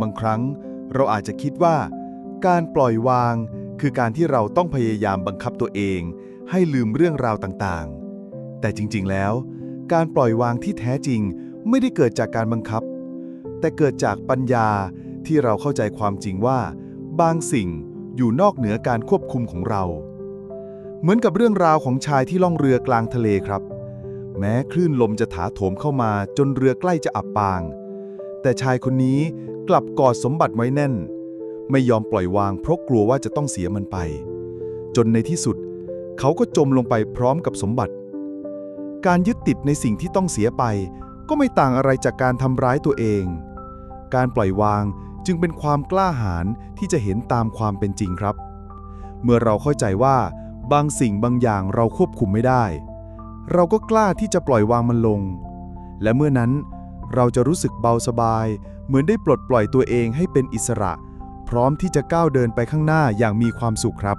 บางครั้งเราอาจจะคิดว่า การปล่อยวาง คือการที่เราต้องพยายามบังคับตัวเอง ให้ลืมเรื่องราวต่างๆ แต่จริงๆแล้ว การปล่อยวางที่แท้จริงไม่ได้เกิดจากการบังคับ แต่เกิดจากปัญญาที่เราเข้าใจความจริงว่า บางสิ่งอยู่นอกเหนือการควบคุมของเรา เหมือนกับเรื่องราวของชายที่ล่องเรือกลางทะเลครับ แม้คลื่นลมจะถาโถมเข้ามาจนเรือใกล้จะอับปาง แต่ชายคนนี้กลับกอดสมบัติไว้แน่น ไม่ยอมปล่อยวางเพราะกลัวว่าจะต้องเสียมันไป จนในที่สุด เขาก็จมลงไปพร้อมกับสมบัติ การยึดติดในสิ่งที่ต้องเสียไป ก็ไม่ต่างอะไรจากการทำร้ายตัวเอง การปล่อยวางจึงเป็นความกล้าหาญที่จะเห็นตามความเป็นจริงครับ เมื่อเราเข้าใจว่า บางสิ่งบางอย่างเราควบคุมไม่ได้ เราก็กล้าที่จะปล่อยวางมันลง และเมื่อนั้น เราจะรู้สึกเบาสบาย เหมือนได้ปลดปล่อยตัวเองให้เป็นอิสระ พร้อมที่จะก้าวเดินไปข้างหน้าอย่างมีความสุขครับ